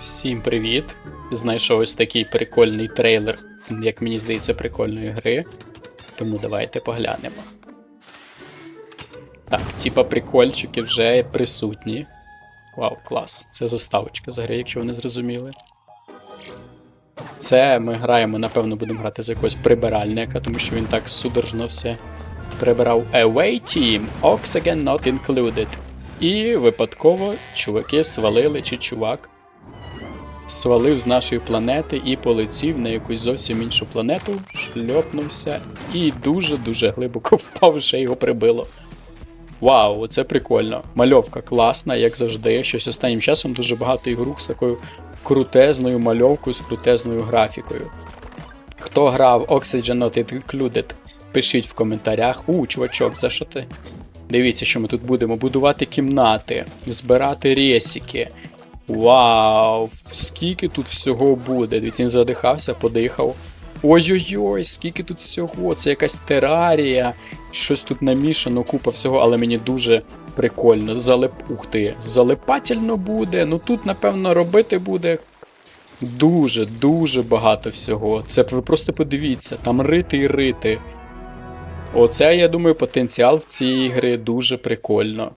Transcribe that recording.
Всім привіт! Знайшов ось такий прикольний трейлер, як мені здається, прикольної гри. Тому давайте поглянемо. Так, типа прикольчики вже присутні. Вау, клас. Це заставочка з гри, якщо ви не зрозуміли. Це ми граємо, напевно, будемо грати за якогось прибиральника, тому що він так судорожно все прибирав. Away team, Oxygen not included. І випадково чуваки свалили, чи чувак свалив з нашої планети і полетів на якусь зовсім іншу планету, шльопнувся і дуже-дуже глибоко впав, ще його прибило. Вау, це прикольно. Мальовка класна, як завжди. Щось останнім часом дуже багато ігрух з такою крутезною мальовкою, з крутезною графікою. Хто грав Oxygen Not Included, пишіть в коментарях. У, чувачок, за що ти? Дивіться, що ми тут будемо будувати кімнати, збирати ресіки. Вау, скільки тут всього буде. Дивіться, він задихався, подихав. Ой-ой-ой, скільки тут всього. Це якась терарія, щось тут намішано, купа всього, але мені дуже прикольно. Залип... Ух ти, залипательно буде. Ну тут, напевно, робити буде дуже, дуже багато всього. Це ви просто подивіться, там рити і рити. Оце, я думаю, потенціал в цій гри дуже прикольно.